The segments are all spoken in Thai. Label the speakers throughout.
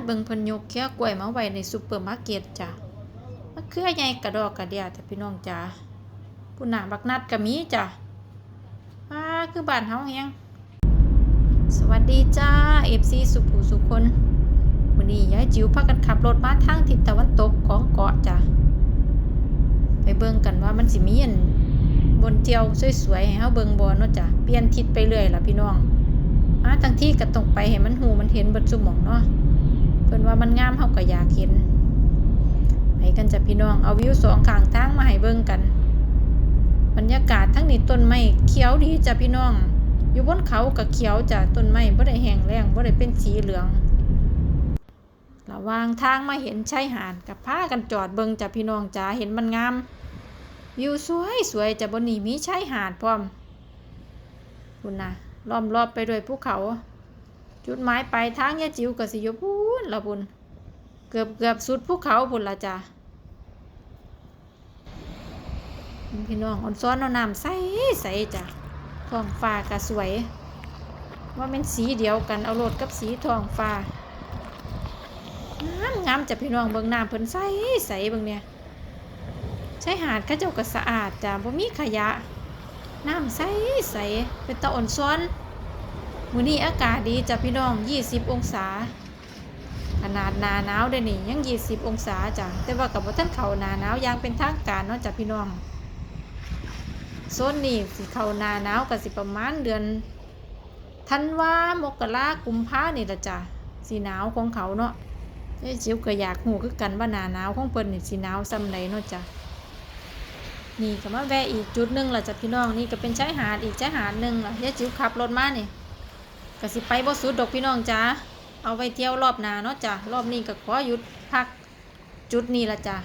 Speaker 1: ดเบิ่งเพิ่นยกเคี้ยกล้วยมาไว้ในซุปเปอร์มาร์เก็ตจ้ะมะเขือใหญ่กระดอกกระเดียแต่พี่น้องจ๋าผู้หนาบักนัดก็มีจ้ะว้าคือบ้านเฮาแฮงสวัสดีจ้า FC สุภูสุคนวันนี้ยายจิ๋วพากันขับรถมาทางทิศตะวันตกของเกาะจ้ะไปเบิ่งกันว่ามันสิมีอันบนเที่ยวสวยๆให้เฮาเบิ่งบ่เนาะจ้ะเปลี่ยนทิศไปเรื่อยล่ะพี่น้องมาทั้งที่ก็ต้องไปให้มันหูมันเห็นเบิดซุหมองเนาะ เพิ่นว่ามันงามเฮาก็อยากเห็นไปกันจ้ะพี่น้องเอาวิวสองข้างทางมาให้เบิ่งกัน บรรยากาศทั้งนี้ต้นไม้เขียวดีจ้ะพี่น้อง อยู่บนเขาก็เขียวจ้ะต้นไม้บ่ได้แห้งแล้งบ่ได้เป็นสีเหลืองระว่างทางมาเห็นชายหาดกับพากันจอดเบิ่งจ้ะพี่น้องจ๋าเห็นมันงามวิวสวยสวยจ้ะบนนี้มีชายหาดพร้อมคุณน่ะล้อมรอบไปด้วยภูเขา จุดหมายปลายทางยาจิ๋วก็สิยพูนละบุญเกือบเกือบสุดภูเขาบุญละจ้ะพี่น้องอ่อนซ้อนเอาน้ำใสใสจ้ะท้องฟ้าก็สวย ว่าเป็นสีเดียวกันเอาโลดกับสีท้องฟ้างามงามจ้ะพี่น้องเบิ่งน้ำเพิ่นใสใสเบิ่งเนี่ยใช้หาดข้าเจ้าก็สะอาดจ้ะบ่มีขยะ น้ำใสใสเป็นตะอ่อนซ้อน มื้อนี้อากาศดีจ้ะพี่น้อง 20 องศา ขนาดหนาหนาวเด้นี่ยัง 20 องศาจ้ะแต่ว่ากับว่าท่านเขาหนาหนาวยังเป็นทางการเนาะจ้ะพี่น้องโซนนี้สิเขาหนาหนาวก็สิประมาณเดือนธันวามกรากุมภานี่ละจ้ะสีหนาวของเขาเนาะยาจิ๋วก็อยากหูคือกันว่าหนาหนาวของเพิ่นนี่สีหนาวซำใดเนาะจ้ะนี่ก็มาแวะอีกจุดหนึ่งล่ะจ้ะพี่น้องนี่ก็เป็นชายหาดอีกชายหาดหนึ่งล่ะยายจิ๋วขับรถมานี่ ก็สิไปบ่สุดดอกพี่น้องจ้าเอาไว้เที่ยวรอบหน้าเนาะจ้ะรอบนี้ก็ขอหยุดพักจุดนี้ละจ้ะ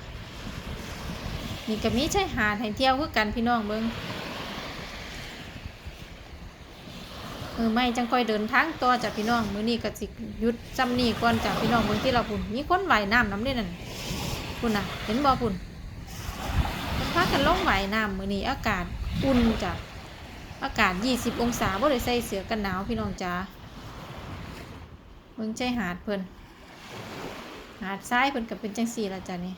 Speaker 1: นี่ก็มีใชายหาดให้เที่ยวคือกันพี่น้องเบิงเออไม่จังค่อยเดินทางต่อจ้ะพี่น้องมื้อนี้ก็สิหยุดจำนี่ก่อนจ้ะพี่น้องเบิ่งที่เราพุ่นมีคนว่ายน้ำน้ำนี่นั่นพุ่นน่ะ เห็นบ่พุ่นพากันลงว่ายน้ำมื้อนี้อากาศอุ่นจ้ะอากาศ 20 องศาบ่ได้ใส่เสื้อกันหนาวพี่น้องจ๋า เบิ่งใจหาดเพิ่นหาดทรายเพิ่นก็เป็นจังซี่ละจ้ะนี่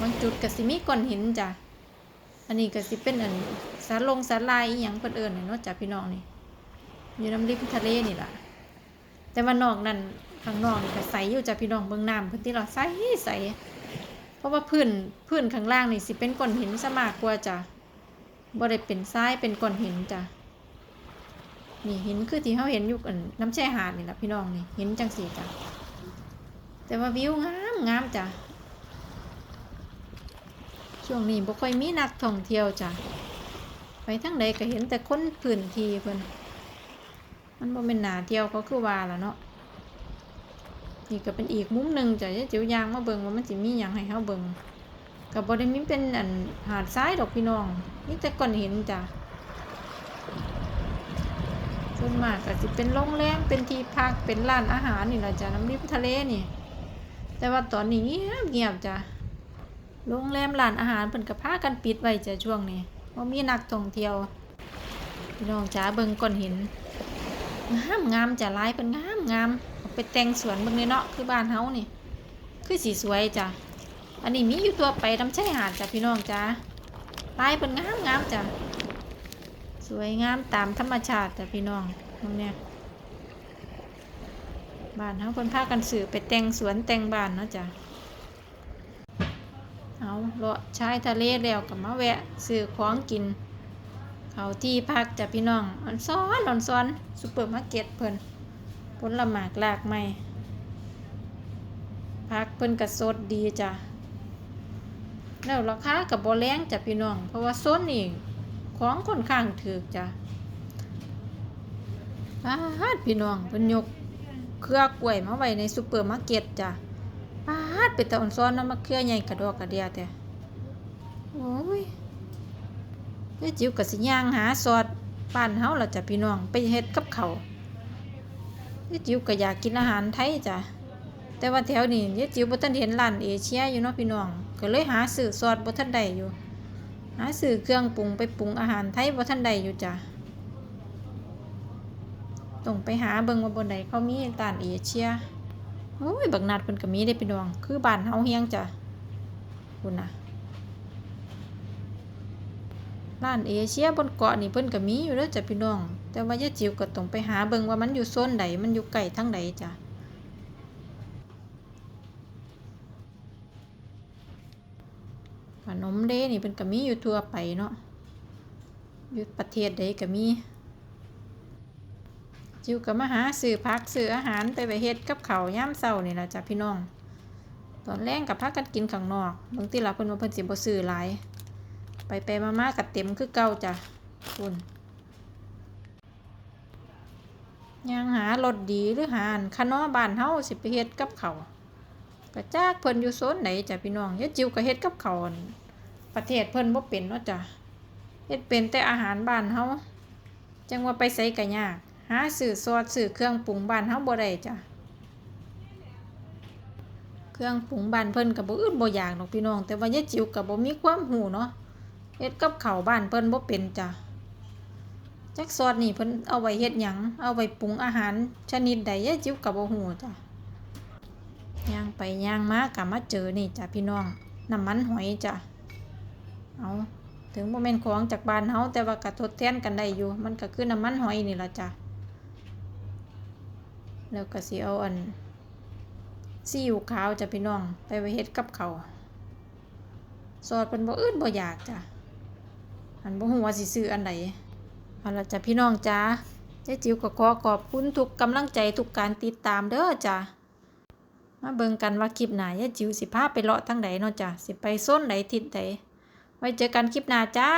Speaker 1: บางจุดก็สิมีก้อนหินจ้ะอันนี้ก็สิเป็นอันสาลงสาลายอีหยังเพิ่นเอิ้นนี่เนาะจ้ะพี่น้องนี่อยู่น้ำริมทะเลนี่ล่ะแต่ว่านอกนั้นข้างนอกนี่ก็ใสอยู่จ้ะพี่น้องเบิ่งน้ำเพิ่นที่เราใสใสเพราะว่าพื้นพื้นข้างล่างนี่สิเป็นก้อนหินซะมากกว่าจ้ะบ่ได้เป็นทรายเป็นก้อนหินจ้ะ นี่เหินคือที่เขาเห็นอยู่อันน้ำแช่หาดนี่แหละพี่น้องนี่เห็นจังสีจ้ะแต่ว่าวิวงามงามจ้ะช่วงนี้บ่ค่อยมีนักท่องเที่ยวจ้ะไปทั้งใดก็เห็นแต่คนพื้นที่เพิ่นมันบ่เป็นหนาเที่ยวเขาคือว่าล่ะเนาะนี่ก็เป็นอีกมุมหนึ่งจ้ะยายจิ๋วยางมาเบิ่งว่ามันสิมีหยังให้เฮาเบิ่งก็บ่ได้มีเป็นอันหาดทรายดอกพี่น้องมีแต่ก้อนเหินจ้ะ ส่วนมากก็สิเป็นโรงแรมเป็นที่พักเป็นร้านอาหารนี่ล่ะจ้ะน้ำริมทะเลนี่ แต่ว่าตอนนี้เงียบเงียบจ้ะโรงแรมร้านอาหารเพิ่นก็พากันปิดไว้จ้ะช่วงนี้บ่ามีนักท่องเที่ยวพี่น้องจ๋าเบิ่งก้อนหินงามงามจ้ะลายเพิ่นงามงามไปแต่งสวนเบิ่งเลยเนาะคือบ้านเฮานี่ คือสีสวยจ้ะอันนี้มีอยู่ตัวไปทำชายหาดจ้ะพี่น้องจ้ะลายเป็นงามงามจ้ะ สวยงามตามธรรมชาติจ้ะพี่น้องตรงเนี้ยบ้านเฮาเพิ่นพากันสื่อไปแต่งสวนแต่งบ้านเนาะจ้ะเอาเลาะชายทะเลแล้วก็มาแวะซื้อของกิน เขาที่พักจ้ะพี่น้องอันซ้อนอนซ้อนซุปเปอร์มาร์เก็ตเพิ่นผลหมากลากไม้พักเพิ่นกระสดดีจ้ะแล้วราคากับบ่แรงจ้ะพี่น้อง เพราะว่าโซนนี่ ของค่อนข้างถูกจ้ะปาดพี่น้องเพิ่นยกเครือกล้วยมาไว้ในซูเปอร์มาร์เก็ตจ้ะปาดเป็นตะอ่อนซ้อนน้ำมะเขือใหญ่กระดอกกระเดียแต่โอ้ยเพื่อจิ๋วกับสิย่างหาซอสบ้านเฮาล่ะจ้ะพี่น้องไปเฮ็ดกับเขาวยายจิ๋วก็อยากกินอาหารไทยจ้ะแต่ว่าแถวนี้ยายจิ๋วบ่ทันเห็นร้านเอเชียอยู่เนาะพี่น้องก็เลยหาซื้อซอสบ่ทันได้อยู่ หาซื้อเครื่องปรุงไปปรุงอาหารไทยบ่ทันได้อยู่จ้ะต้องไปหาเบิ่งว่าบนใดเขามีร้านเอเชียโอ้ยบักนัดเพิ่นก็มีได้พี่น้องคือบ้านเฮาเฮียงจ้ะคุณน่ะร้านเอเชียบนเกาะนี่เพิ่นก็มีอยู่เด้อจ้ะพี่น้อง แต่ว่ายายจิ๋วก็ต้องไปหาเบิ่งว่ามันอยู่โซนใดมันอยู่ใกล้ทางใดจ้ะ นมเด้นี่เพิ่นก็มีอยู่ทั่วไปเนาะอยู่ประเทศใดก็มี จิวก็มาหาซื้อผักซื้ออาหารไปไปเฮ็ดกับเขาวยามเช้านี่ละจ้ะพี่น้อง ตอนแรงกับพากันกินข้างนอกบางทีล่ะเพิ่นว่าเพิ่นสิบ่ซื้อหลาย ไปไปมามาก็เต็มคือเก่าจ้ะคุณย่างหารถดีหรือหาอันคะน้อบ้านเฮาสิไปเฮ็ดกับเขาวก็จากเพิ่นอยู่โซนไหนจ้ะพี่น้องยาจิวก็เฮ็ดกับเขา ประเทศเพิ่นบ่เป็นเนาะจ้ะเฮ็ดเป็นแต่อาหารบ้านเฮาจังว่าไปไสก็ยาก หาซื้อซอสซื้อเครื่องปรุงบ้านเฮาบ่ได้จ้ะเครื่องปรุงบ้านเพิ่นก็บ่อื่นบ่อยากดอกพี่น้อง แต่ว่ายายจิ๋วก็บ่มีความรู้เนาะเฮ็ดกับข้าวบ้านเพิ่นบ่เป็นจ้ะจักซอสนี่เพิ่นเอาไว้เฮ็ดหยังเอาไว้ปรุงอาหารชนิดใดยายจิ๋วก็บ่ฮู้จ้ะย่างไปย่างมาก็มาเจอนี่จ้ะพี่น้องน้ำมันหอยจ้ะ เอาถึงบ่แม่นของจากบ้านเฮาแต่ว่าก็ทดแทนกันได้อยู่ มันก็คือน้ำมันหอยนี่ละจ้ะแล้วก็สิเอาอันซีอิ๊วขาวจะพี่น้อง ไปไว้เฮ็ดกับเขาวซอสเป็นบ่อื่นบ่อยากจ้ะอันบ่ฮู้ว่าสิซื้ออันใดเอาละจ้ะพี่น้องจ้าเจ๊จิ๋วก็ขอขอบคุณทุกกำลังใจทุกการติดตามเด้อจ้ะมาเบิ่งกันว่าคลิปหน้ายาจิ๋วสิพาไปเลาะทางใดเนาะจ้ะสิไปโซนใดทิศใด ไว้เจอกันคลิปหน้าจ้า